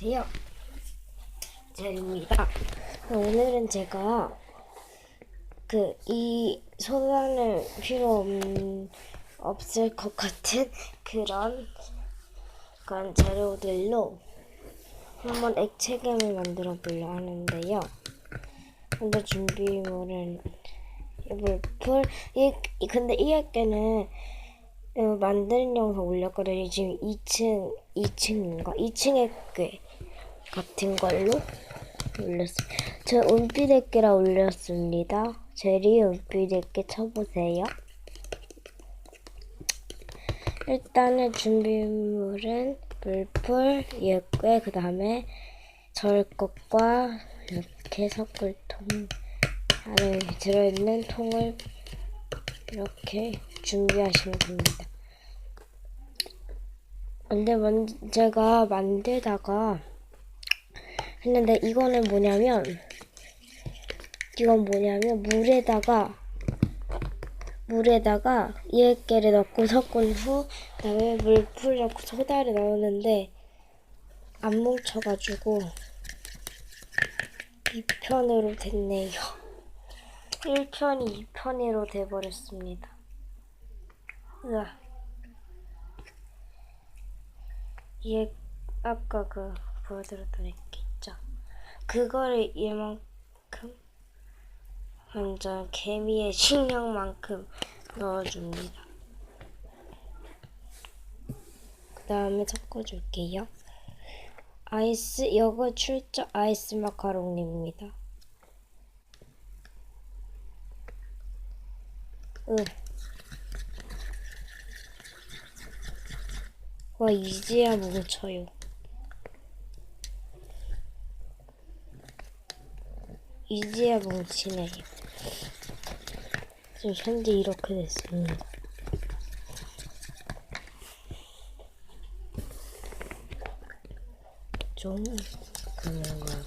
안녕하세요. 제리입니다. 오늘은 제가 그 이 소단을 필요 없, 없을 것 같은 그런 그런 재료들로 한번 액체gem을 만들어 보려 하는데요. 근데 준비물은 이 물풀 이, 이- 근데 이 액계는 어, 만드는 영상 올렸거든요. 지금 2층, 2층인가? 2층의 꽤 같은 걸로 올렸어요. 저 은빛의깨라 올렸습니다. 제리 은빛의깨 쳐보세요. 일단은 준비물은 물풀, 예꽤, 그 다음에 절 것과 이렇게 섞을 통 안에 들어있는 통을 이렇게 준비하시면 됩니다. 근데 먼 제가 만들다가 했는데 이거는 뭐냐면 이건 뭐냐면 물에다가 물에다가 이액계를 넣고 섞은 후 그다음에 물풀 넣고 소다를 넣었는데 안 뭉쳐가지고 2편으로 됐네요. 1편이 2편으로 돼버렸습니다. 으아. 얘 아까 그 보여드렸던 애기 있죠? 그거를 얘만큼 완전 개미의 식량만큼 넣어줍니다. 그 다음에 섞어줄게요. 아이스 이거 출처 아이스 마카롱입니다. 으. 와 이제야 뭉쳐요. 이제야 뭉치네요. 지금 현재 이렇게 됐습니다. 좀 그런가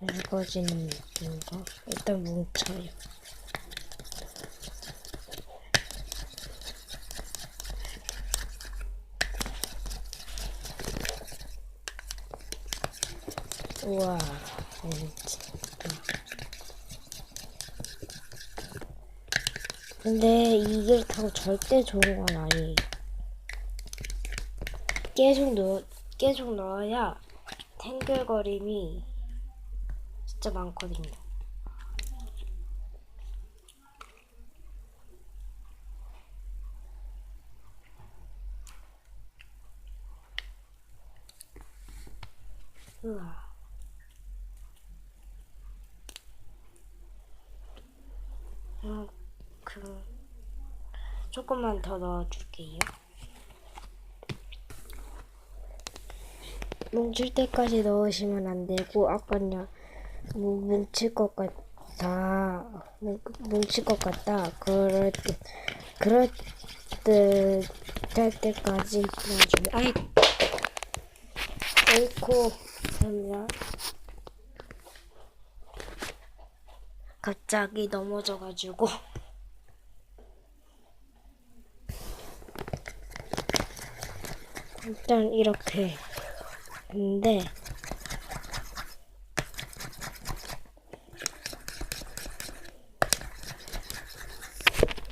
묽어지는 느낌과 일단 뭉쳐요. 우와, 진짜. 근데 이게 다 절대 좋은 건 아니에요. 계속 넣, 계속 넣어야 탱글거림이 진짜 많거든요. 우 와. 그 조금만 더 넣어줄게요. 뭉칠 때까지 넣으시면 안 되고 아까냐 뭐 뭉칠 것 같다 뭉- 뭉칠 것 같다 그럴 때 그럴 때될 때까지 넣어주면 아이 에이코 잠시만 갑자기 넘어져가지고 일단 이렇게 근데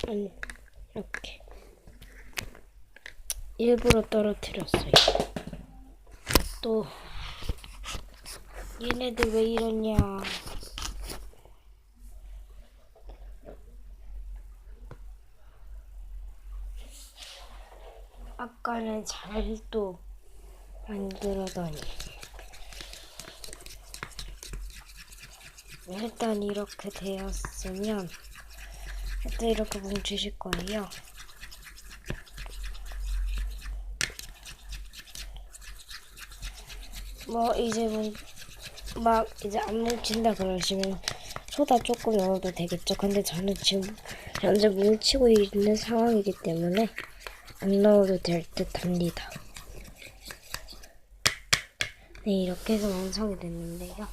아니 이렇게 일부러 떨어뜨렸어요. 또 얘네들 왜 이러냐? 아까는 잘 또 만들어더니 일단 이렇게 되었으면 일단 이렇게 뭉치실 거예요. 뭐 이제 뭐막 이제 안 뭉친다 그러시면 소다 조금 넣어도 되겠죠. 근데 저는 지금 현재 뭉치고 있는 상황이기 때문에 안 넣어도 될 듯 합니다. 네, 이렇게 해서 완성이 됐는데요.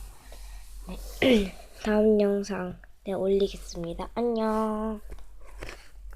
네, 다음 영상 네, 올리겠습니다. 안녕.